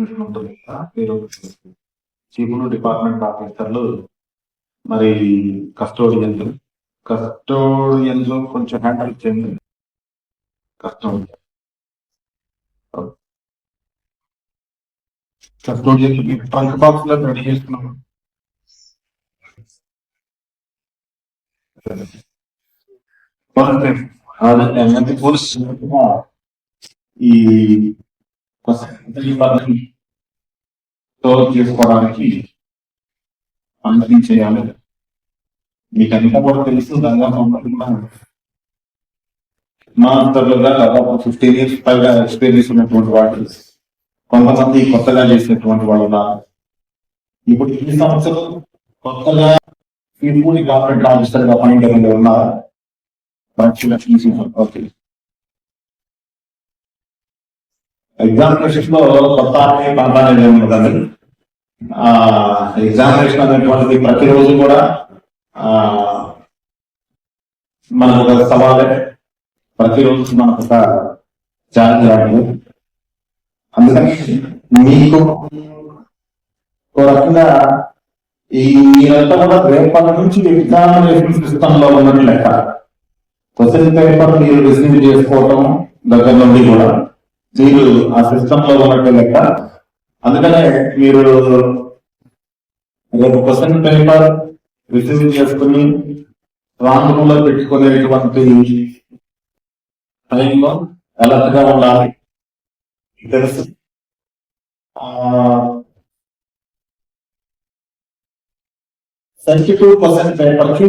కదా మీరు చీఫ్లు డిపార్ట్మెంట్ ఆఫీసర్లు మరి కస్టోడియన్స్ కస్టోడియన్స్ కొంచెం హ్యాండిల్ చేయండి. కస్టోడియన్ కస్టోడియన్ ట్రంక్ బాక్స్లో రెడీ చేసుకున్నాం అదే పోలీస్ ఈ చేసుకోవడానికి అందరినీ చేయాలి మీకు అంతా కూడా తెలుసు దాదాపు మాస్టర్లుగా దాదాపు ఫిఫ్టీన్ ఇయర్స్ పైగా ఎక్స్పీరియన్స్ ఉన్నటువంటి వాళ్ళు కొంతమంది కొత్తగా చేసినటువంటి వాళ్ళు ఇప్పుడు ఈ సంవత్సరం కొత్తగా ఈ పూర్తి గవర్నమెంట్ ఆఫీసర్గా అపాయింట్ ఉన్నారు. ఓకే. ఎగ్జామినేషన్లో కొత్త ఆర్మీ పాత అనేది ఆ ఎగ్జామినేషన్ అనేటువంటిది ప్రతిరోజు కూడా ఆ మనకు ఒక సవాలే. ప్రతిరోజు మనకు ఒక ఛాలెంజ్ లాంటిది అందుకని మీకు ఒక రకంగా ఈ మీరంతా కూడా రేపటి నుంచి ఎగ్జామినేషన్ సిస్టమ్లో ఉన్నట్టు లెక్క. క్వశ్చన్ పేపర్ మీరు రిసీవ్ చేసుకోవటం దగ్గర నుండి కూడా. మీరు ఆ సిస్టమ్లో ఉన్నట్టు లెక్క. అందుకనే మీరు రేపు క్వశ్చన్ పేపర్ రిసీవ్ చేసుకుని రాంగ్ రూమ్లో పెట్టుకునేటువంటి టైంలో అలర్ట్గా ఉండాలి. తెలుసు. సెన్సిటివ్ క్వశ్చన్ పేపర్కి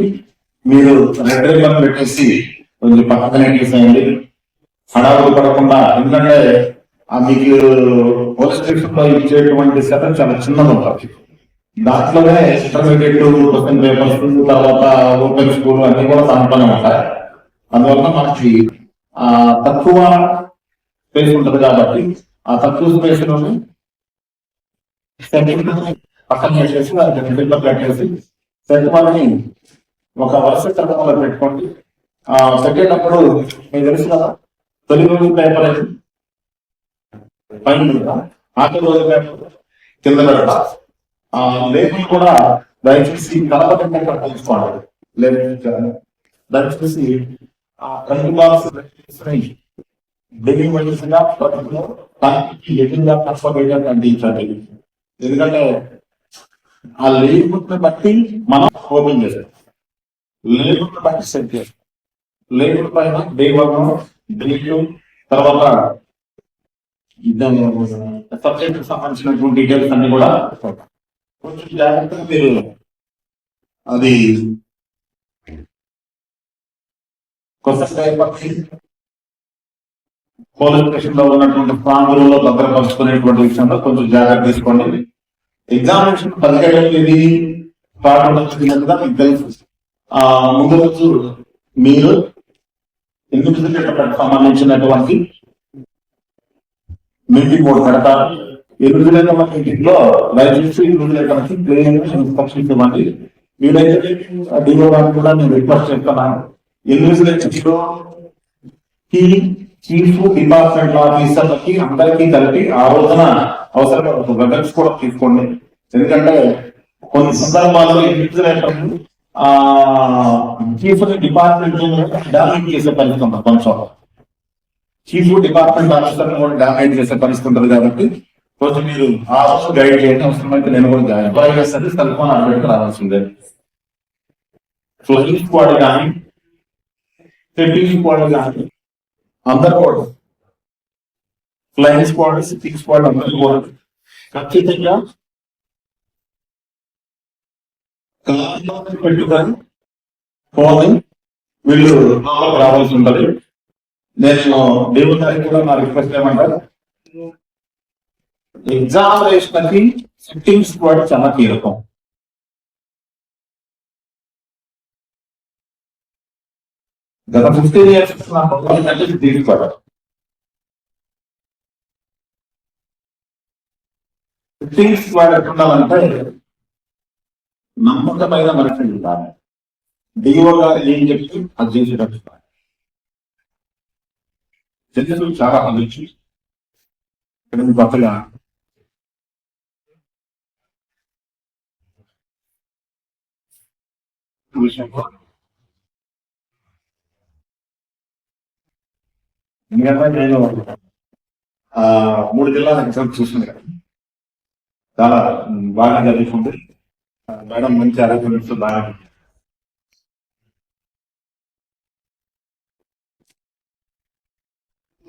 మీరు రెడ్ రిబ్బన్ పెట్టేసి కొంచెం పక్కన తీసేయండి హడావులు పడకుండా ఎందుకంటే ఆ మీకు పోలీస్ స్టేషన్లో ఇచ్చేటువంటి శాతం చాలా చిన్నది ఉంటుంది దాంట్లోనే ఇంటర్మీడియట్ క్వశ్చన్ పేపర్స్ తర్వాత ఓపెన్ స్కూల్ అన్ని కూడా దాంట్లోనే ఉంటాయి. అందువల్ల మనకి ఆ తక్కువ స్పేస్ ఉంటుంది కాబట్టి ఆ తక్కువ స్పేస్లోని పక్కన పెట్టేసి రెండు పెట్టేసి వాళ్ళని ఒక వరుస క్రమంలో పెట్టుకోండి. ఆ పెట్టేటప్పుడు మీకు తెలుసు కదా తొలి రోజు పేపర్ అయితే పైన ఆఖరి రోజు పేపర్ కింద పెడతా ఆ లేబుల్ కూడా దయచేసి కలపకుండా తెలుసుకోండి లేబుల్ దయచేసి ఆ రెండు బాక్స్ బిల్డింగ్గా పట్టుకులో దానికి ఎదురుగా అందించాలి ఎందుకంటే ఆ లేబుల్ బట్టి మనం ఓపెన్ చేసాం లేబుల్ బట్టి సెట్ చేస్తాం. లేబుల్ పైన డే వన్ తర్వాత సబ్జెక్ట్ సంబంధించినటువంటి డీటెయిల్స్ అన్ని కూడా కొంచెం జాగ్రత్తగా మీరు అది క్వశ్చన్ పోలీస్ స్టేషన్లో ఉన్నటువంటి స్ట్రాంగ్ రూమ్ భద్రపరుచుకునేటువంటి విషయంలో కొంచెం జాగ్రత్త తీసుకోండి. ఎగ్జామినేషన్ పదిహేడవ తేదీ స్టార్ట్ అవుతున్నట్టుగా మీకు తెలుసు. ఆ ముందు రోజు మీరు ఎనిమిది సంబంధించినటువంటి మీటింగ్ కూడా పెడతారు ఎనిమిది గంటల మీటింగ్లో దయచేసి ఎనిమిది గంటల ఇవ్వండి వీలైతే కూడా నేను రిక్వెస్ట్ చేస్తున్నాను. ఎనిమిదిలో చీఫ్ డిపార్ట్మెంట్ ఆఫీసర్లకి అందరికీ కలిపి ఆ రోజున అవసరమైన వెబెన్స్ కూడా తీసుకోండి. ఎందుకంటే కొన్ని సందర్భాల్లో ఎనిమిది చీఫ్ డిపార్ట్మెంట్ డామినేట్ చేసే పరిస్థితి ఉంటుంది కొంచెం. చీఫ్ డిపార్ట్మెంట్ ఆఫీసర్ కూడా డామినేట్ చేసే పరిస్థితి ఉంటుంది కాబట్టి కొంచెం మీరు ఆ రోజు గైడ్ చేయండి అవసరమైతే నేను కూడా జాయిన్ ఎవరైనా సరే సెల్ ఫోన్ అప్డేట్ రావాల్సిందే. ఫ్లయింగ్ స్క్వాడ్ కానీ సెట్టింగ్ స్క్వాడ్ కానీ అందరు కూడా. ఫ్లయింగ్ స్క్వాడ్ సిట్టింగ్ స్క్వాడ్ అందరు కూడా. ఖచ్చితంగా పెట్టుకొని ఫోన్ వీళ్ళు లోపలికి రావాల్సి ఉంటది. నేను దేవుని గారికి కూడా నా రిక్వెస్ట్ ఏమంటారు ఎగ్జామినేషన్కి సిట్టింగ్ స్క్వాడ్ చాలా కీలకం. గత ఫిఫ్టీన్ ఇయర్స్ నా ప్రొఫైల్ అంటే దీనికి స్క్వాడ్ సిట్టింగ్ స్క్వాడ్ ఎట్లుండాలంటే నమ్మకమైన మనుషులు ఉండాలి దిగువగా ఏం చెప్తే అది చేసేటట్టు చర్యలు చాలా అందొచ్చు రెండు నేను మూడు జిల్లాలకు చూస్తుంది కదా చాలా బాగా జరుగుతుంది మేడం మంచి అరేంజ్మెంట్స్ బాగా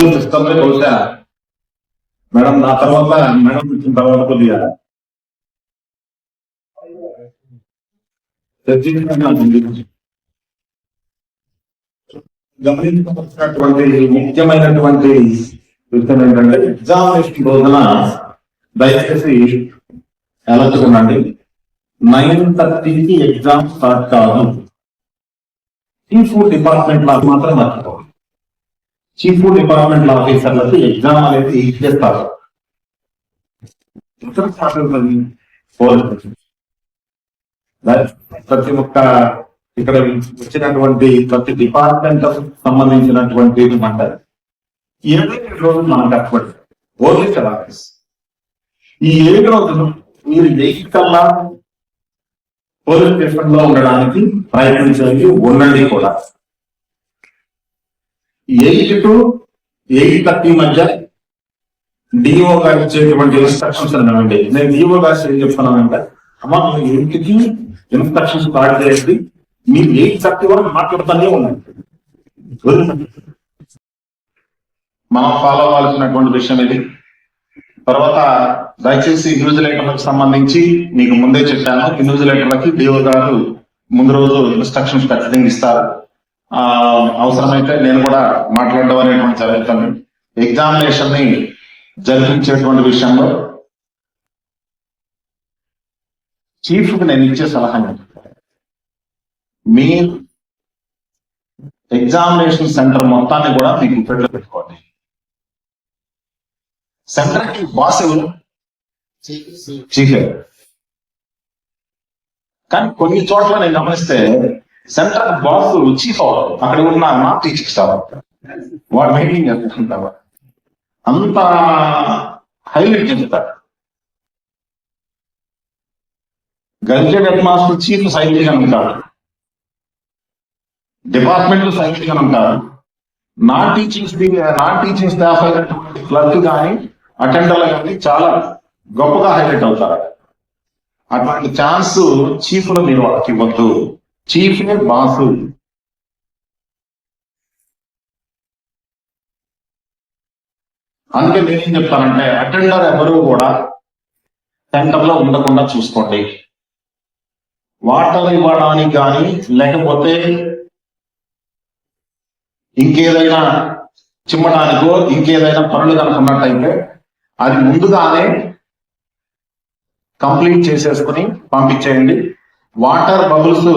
సిస్టమ్ బహుశా మేడం నా తర్వాత మేడం వచ్చిన తర్వాత కొద్దిగా. గమనించవలసినటువంటి ముఖ్యమైనటువంటి విషయం ఏంటంటే ఎగ్జామినేషన్ రోజున దయచేసి ఎలా చూడండి నైన్ థర్టీకి ఎగ్జామ్ స్టార్ట్ కాదు. చీఫ్ డిపార్ట్మెంట్లో మాత్రం మర్చిపోవాలి చీఫ్ డిపార్ట్మెంట్ ఆఫీసర్లకు ఎగ్జామ్ అనేది ఇచ్చేస్తారు. ఇతర. ప్రతి ఒక్క ఇక్కడ వచ్చినటువంటి ప్రతి డిపార్ట్మెంట్ సంబంధించినటువంటి ఏమంటారు ఏడు రోజులు మనం కష్టపడి పోలీస్ ఆఫీస్. ఈ ఏడు రోజులు మీరు ఎయిట్ కల్లా పోలీస్ స్టేషన్లో ఉండడానికి ప్రయత్నించండి ఉండండి కూడా. Eight to eight thirty D O గారు ఇచ్చేటువంటి ఇన్స్ట్రక్షన్స్ అన్నామండి నేను డిఓ గారు ఏం చెప్తున్నానంటే అమ్మా నువ్వు ఎయిట్కి ఇన్స్ట్రక్షన్స్ స్టార్ట్ చేయండి. మీరు ఎయిట్ థర్టీ వరకు మాట్లాడుతూనే ఉన్నాయి మనం ఫాలో అవ్వాల్సినటువంటి విషయం ఇది. తర్వాత దయచేసి ఇన్విజిలేటర్లకు సంబంధించి మీకు ముందే చెప్పాను. ఇన్విజిలేటర్లకి డిఓ గారు ముందు రోజు ఇన్స్ట్రక్షన్స్ ఖచ్చితంగా ఇస్తారు. ఆ అవసరమైతే నేను కూడా మాట్లాడడం అనేటువంటి జరుగుతుంది. ఎగ్జామినేషన్ని జరిపించేటువంటి విషయంలో చీఫ్కి నేను ఇచ్చే సలహా మీ ఎగ్జామినేషన్ సెంటర్ మొత్తాన్ని కూడా మీకు గుప్పెట్లో పెట్టుకోండి. సెంటర్కి బాస్ ఎవరు? చీఫ్ కానీ కొన్ని చోట్ల నేను గమనిస్తే సెంట్రల్ బాస్ చీఫ్ అవ్వరు అక్కడ ఉన్న మా టీచర్ స్టాఫ్ వాడు మెయింటైన్ చేస్తుంటారు అంత హైలైట్ చేస్తారు. Gazette head master chief scientist అని ఉంటారు డిపార్ట్మెంట్ సైంటిస్ట్ అని ఉంటారు non teaching non teaching staff అయినటువంటి క్లర్క్ కానీ అటెండర్లు కానీ చాలా గొప్పగా హైలైట్ అవుతారు అటువంటి ఛాన్స్ చీఫ్లో మీరు వాళ్ళకి ఇవ్వద్దు. Chief boss. అందుకే నేనేం చెప్తానంటే అటెండర్ ఎవరు కూడా సెంటర్లో ఉండకుండా చూసుకోండి. వాటర్ ఇవ్వడానికి కానీ లేకపోతే ఇంకేదైనా చిమ్మడానికో ఇంకేదైనా పనులు కనుకున్నట్టయితే అది ముందుగానే కంప్లీట్ చేసేసుకుని పంపించేయండి. వాటర్ బబుల్స్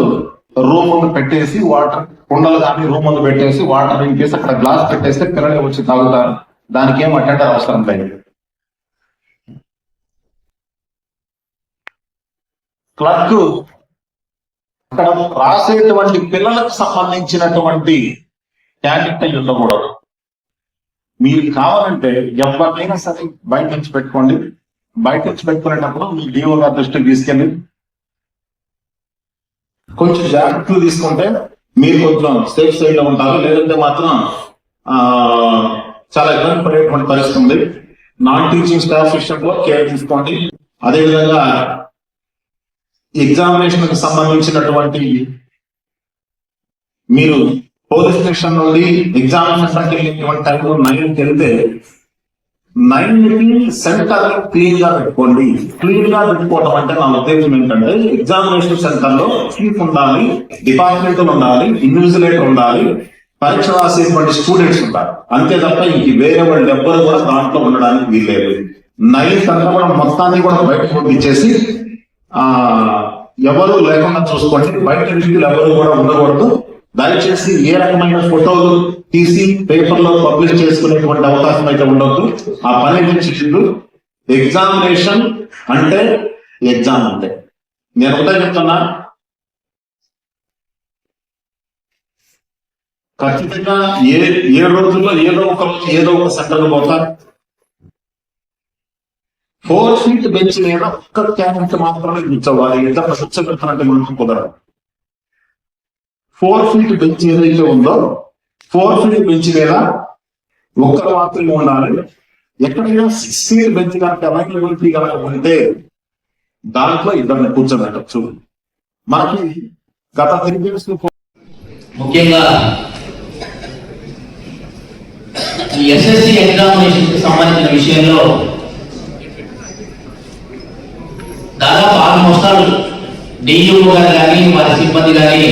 రూమ్ ముందు పెట్టేసి వాటర్ కుండలు కానీ రూమ్ ముందు పెట్టేసి వాటర్ ఇన్ అక్కడ గ్లాస్ పెట్టేస్తే పిల్లలే వచ్చి తాగుతారు. దానికి ఏం అటెండర్ అవసరం లేదు. క్లర్క్ అక్కడ రాసేటువంటి పిల్లలకు సంబంధించినటువంటి క్యాండిడేట్ అయి ఉండకూడదు. మీరు కావాలంటే ఎవరినైనా సరే బయట నుంచి పెట్టుకోండి. బయట నుంచి పెట్టుకునేటప్పుడు మీ డిఓ గారి దృష్టికి తీసుకెళ్ళి కొంచెం జాగ్రత్తలు తీసుకుంటే మీరు కొంచెం సేఫ్ సైడ్లో ఉంటారు. లేదంటే మాత్రం చాలా ఇబ్బంది పడేటువంటి పరిస్థితి ఉంది. నాన్ టీచింగ్ స్టాఫ్ విషయంలో కేర్ తీసుకోండి. అదేవిధంగా ఎగ్జామినేషన్కి సంబంధించినటువంటి మీరు పోలీస్ స్టేషన్ నుండి ఎగ్జామినేషన్ వెళ్ళేటువంటి టైంలో నైన్కి వెళ్తే నైన్ సెంటర్ క్లీన్గా పెట్టుకోండి. క్లీన్గా పెట్టుకోవడం అంటే నా ఉద్దేశం ఏంటంటే ఎగ్జామినేషన్ సెంటర్లో చీఫ్ ఉండాలి డిపార్ట్మెంట్ ఉండాలి ఇన్విజిలేటర్ ఉండాలి పరీక్ష రాసేటువంటి స్టూడెంట్స్ ఉంటారు అంతే తప్ప ఇంక వేరే వాళ్ళు ఎవ్వరు కూడా దాంట్లో ఉండడానికి వీల్లేదు. నైన్ అంతా కూడా మొత్తాన్ని కూడా బయటకు పంపించేసి ఆ ఎవరు లేకుండా చూసుకోండి. బయట వ్యక్తులు ఎవరు కూడా ఉండకూడదు. దయచేసి ఏ రకమైన ఫోటోలు తీసి పేపర్లో పబ్లిష్ చేసుకునేటువంటి అవకాశం అయితే ఉండొద్దు. ఆ పని చేయదు ఎగ్జామినేషన్ అంటే ఎగ్జామ్ అంటే. నేను ఒకటే చెప్తున్నా. ఖచ్చితంగా ఏ ఏ రోజుల్లో ఏదో ఒక రోజు ఏదో ఒక సెంటర్ పోతారు ఫోర్ ఫీట్ బెంచ్ మీద ఒక్క క్యాండిడేట్ మాత్రమే కూర్చోవాలి. ఇద్దరు పెడుతున్నట్టు మనం కుదరదు. ఫోర్ ఫీట్ బెంచ్ ఏదైతే ఉందో ఫోర్ ఫీట్ బెంచ్ మీద ఒక్కరు మాత్రమే ఉండాలి. ఎక్కడైనా సిక్స్ ఫీట్ బెంచ్ కనుక అవైలబిలిటీ కనుక ఉంటే దాంట్లో ఇద్దరిని కూర్చోబెట్టచ్చు. మనకి గత త్రీ డేస్ ముఖ్యంగా ఈ ఎస్ఎస్సి ఎగ్జామినేషన్కి సంబంధించిన విషయంలో దాదాపు ఆరు మోసాలు డిఈఓ గారు కానీ వారి సిబ్బంది కానీ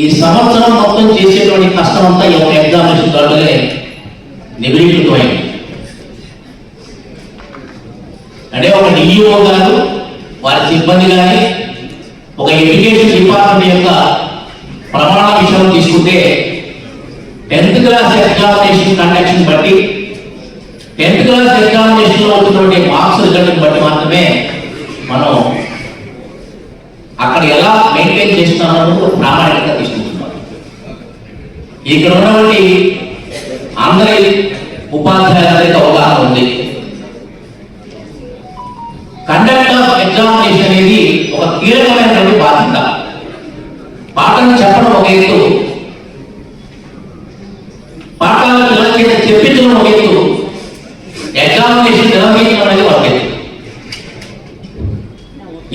ఈ సంవత్సరం మొత్తం చేసేటువంటి కష్టం అంతా ఈ యొక్క ఎగ్జామినేషన్ దాంట్లోనే నిబిడీకృతమైంది. అంటే ఒక డిఈఓ గారు వారి సిబ్బంది కానీ ఒక ఎడ్యుకేషన్ డిపార్ట్మెంట్ యొక్క ప్రమాణ విషయం తీసుకుంటే టెన్త్ క్లాస్ ఎగ్జామినేషన్ కండక్షన్ బట్టి టెన్త్ క్లాస్ ఎగ్జామినేషన్లో వచ్చినటువంటి మార్క్స్ రిజల్ట్ బట్టి మాత్రమే మనం అక్కడ ఎలా మెయింటైన్ చేస్తున్నామో ఒక ప్రామాణికంగా తీసుకుంటున్నాం. ఇక్కడ ఉన్నటువంటి అందరి ఉపాధ్యాయులకి అవగాహన ఉంది. కండక్ట్ ఆఫ్ ఎగ్జామినేషన్ అనేది ఒక కీలకమైనటువంటి బాధ్యత. పాఠం చెప్పడం ఒక ఎత్తు పాఠాలను పిల్లల చేత చెప్పించడం ఒక ఎత్తు ఎగ్జామినేషన్ నిర్వహించడం అనేది ఒక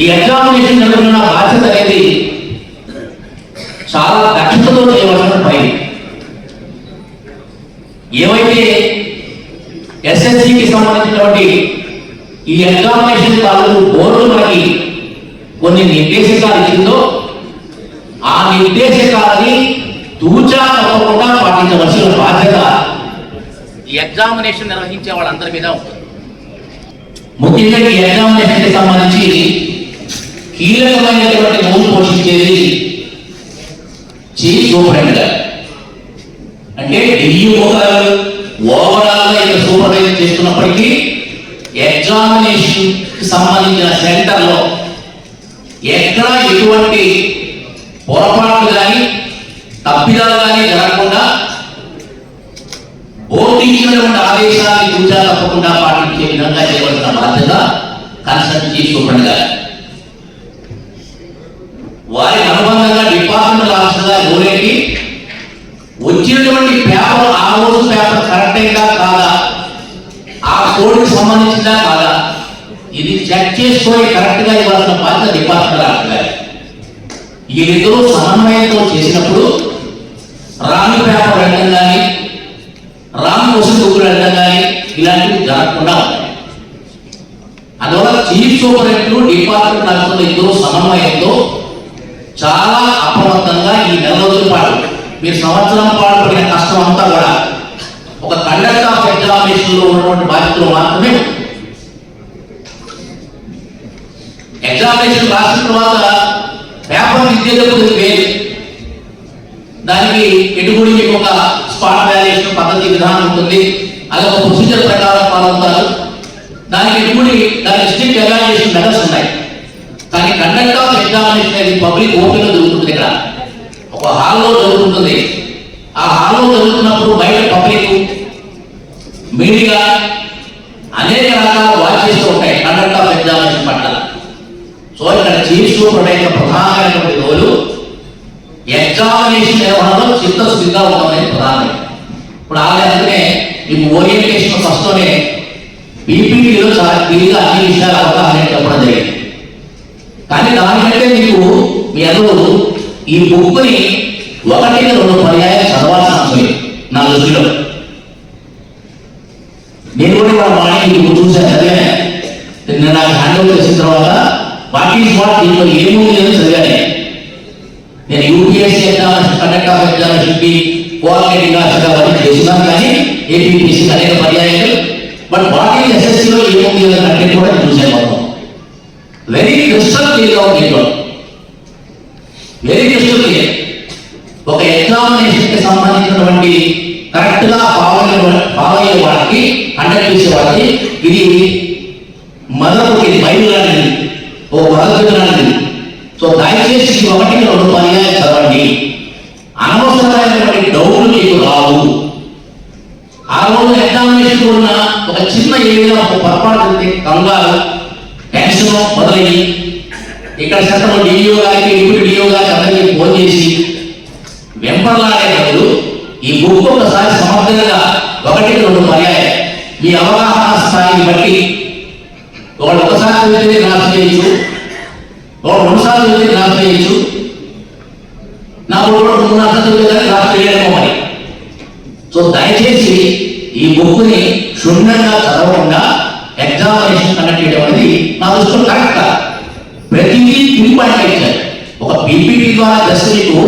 ఈ ఎగ్జామినేషన్ నిర్వహణ బాధ్యత అనేది చాలా దక్షతతో చేయవలసిన పని. ఏమైతే ఎస్ఎస్సికి సంబంధించినటువంటి ఈ ఎగ్జామినేషన్ తాలూకు బోర్డు మనకి కొన్ని నిర్దేశకాలు ఇచ్చిందో ఆ నిర్దేశకాలని తూచా తప్పకుండా పాటించవలసిన బాధ్యత ఈ ఎగ్జామినేషన్ నిర్వహించే వాళ్ళందరి మీద ఉంటుంది. ముఖ్యంగా ఈ ఎగ్జామినేషన్కి సంబంధించి కీలకమైనటువంటి రోల్ పోషించేది చీఫ్ సూపరింటెండెంట్. అంటే డిఈఓ గారు ఓవరాల్గా ఇక్కడ సూపర్వైజర్ చేస్తున్నప్పటికీ ఎగ్జామినేషన్కి సంబంధించిన సెంటర్లో ఎక్కడ ఎటువంటి పొరపాట్లు కానీ తప్పిదాలు కానీ జరగకుండా బోర్డు ఇచ్చినటువంటి ఆదేశాన్ని తూచా తప్పకుండా పాటించే విధంగా చేయవలసిన బాధ్యత కన్సల్ట్ చీఫ్ సూపరింటెండెంట్ గారు వారి అనుబంధంగా డిపార్ట్మెంట్ ఆఫీసర్గా వచ్చినటువంటి పేపర్ ఆ రోజు పేపర్ కరెక్ట్ అయిందా కాదా? ఆ కోడ్కి సంబంధించిందా కాదా? ఇది చెక్ చేసుకొని కరెక్ట్గా ఇవ్వాల్సిన బాధ్యత డిపార్ట్మెంట్ ఆఫీసర్ గారి. వీరిద్దరూ సమన్వయంతో చేసినప్పుడు రాంగ్ పేపర్ వెళ్ళడం కానీ రాంగ్ క్వశ్చన్ బుక్ వెళ్ళడం కానీ ఇలాంటివి జరగకుండా ఉంటాయి అందువల్ల చీఫ్ సూపరింటెండెంట్ డిపార్ట్మెంట్ ఆఫీసర్లు ఇద్దరు సమన్వయంతో చాలా అప్రమత్తంగా ఈ నెల రోజుల పాటు మీరు సంవత్సరం పాటు పడిన కష్టం అంతా కూడా ఒక కండక్ట్ ఆఫ్ ఎగ్జామినేషన్లో ఉన్నటువంటి బాధ్యతలు మాత్రమే. ఎగ్జామినేషన్ రాసిన తర్వాత పేపర్ ఇచ్చేటప్పుడు దానికి ఎటుబడి మీకు ఒక స్పాట్ వాల్యుయేషన్ పద్ధతి విధానం ఉంటుంది. అది ఒక ప్రొసీజర్ ప్రకారం పాల్గొంటారు దానికి ఎటుబడి దాని స్ట్రిక్ట్ ఎవాల్యుయేషన్ మెథడ్స్ ఉన్నాయి కానీ కండక్ట్ ఆఫ్ ఎగ్జామినేషన్ అనేది పబ్లిక్ ఓపెన్లో జరుగుతుంది ఇక్కడ. ఒక హాల్లో జరుగుతుంది. ఆ హాల్లో జరుగుతున్నప్పుడు బయట పబ్లిక్ మీడియా అనేక రకాల వాచెస్ ఉంటాయి. కండక్ట్ ఆఫ్ ఎగ్జామినేషన్ పట్ల. సో ఇక్కడ చీఫ్ సూపరింటెండెంట్ ప్రధానమైనటువంటి రోజు ఎగ్జామినేషన్ నిర్వహణలో చిత్తశుద్ధిగా ఉండడం అనేది ప్రధానం ఇప్పుడు ఆ ఆలయాలనే మీకు ఓరియంటేషన్ ఫస్ట్లోనే పీపీటీలో చాలా క్లియర్గా అన్ని విషయాలు అవగాహన చెప్పడం జరిగింది. కానీ దానికంటే మీకు మీ అందరూ ఈ బుక్ని ఒకటి రెండు పర్యాయాలు చదవాల్సిన అవసరం నా దృష్టిలో. నేను కూడా ఇవాళ మార్నింగ్ ఈ చూసాను చదివాను. నేను నాకు హ్యాండ్ చేసిన తర్వాత వాట్ ఈస్ వాట్? దీంట్లో ఏముంది అని చదివాను నేను. UPSC examination conduct of examination be coordinating officer అవన్నీ చేసినాను కానీ ఏపీపీసీ అనేక పర్యాయాలు. బట్ వాట్ ఈస్ ఎస్ఎస్సీలో ఏముంది అని కంటెంట్ కూడా చూసాను మొత్తం. వెరీ క్రిస్టల్ క్లియర్ ఉంది వెరీ క్రిస్టల్ క్లియర్ ఒక ఎగ్జామినేషన్కి సంబంధించినటువంటి కరెక్ట్గా ఫాలో ఫాలో అయ్యే వాళ్ళకి కండక్ట్ చేసే వాళ్ళకి ఇది మొదలకు ఇది బైబిల్ లాంటిది. ఓ భగవద్గీత లాంటిది. సో దయచేసి ఈ ఒకటి రెండు పర్యాయం చదవండి. అనవసరమైనటువంటి డౌట్లు మీకు రావు. ఆ రోజు ఎగ్జామినేషన్ ఉన్న ఒక చిన్న ఏదైనా ఒక పొరపాటు కంగారు. టెన్షన్ ఇక్కడ చట్టం డిఓ గారికి ఇప్పుడు డిఓ గారికి అందరికీ ఫోన్ చేసి వెంపర్లాడే బదులు ఈ బుక్ ఒకసారి సమర్థంగా ఒకటి రెండు పర్యాయం. మీ అవగాహన స్థాయిని బట్టి ఒకటి ఒకసారి చదివితే క్లాస్ చేయొచ్చు. ఒకటి రెండు సార్లు చదివితే క్లాస్ చేయొచ్చు. నాకు ఒకడు మూడు అర్థం చదివితే క్లాస్ చేయలేమో మరి. సో దయచేసి ఈ బుక్ని క్షుణ్ణంగా చదవకుండా ఎగ్జామినేషన్ కండక్ట్ చేయడం అనేది నా దృష్టిలో కరెక్ట్ కాదు ప్రతిదీ పిన్ పాయింట్ ఇచ్చారు. ఒక పీపీటీ ద్వారా జస్ట్ మీకు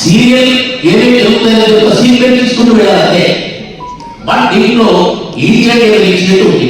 సీరియల్ ఏదైతే జరుగుతుందో ఒక సీరియల్ తీసుకుంటూ వెళ్ళాలంటే బట్ దీంట్లో ఈచ్ అండ్ ఎవరి ఉంది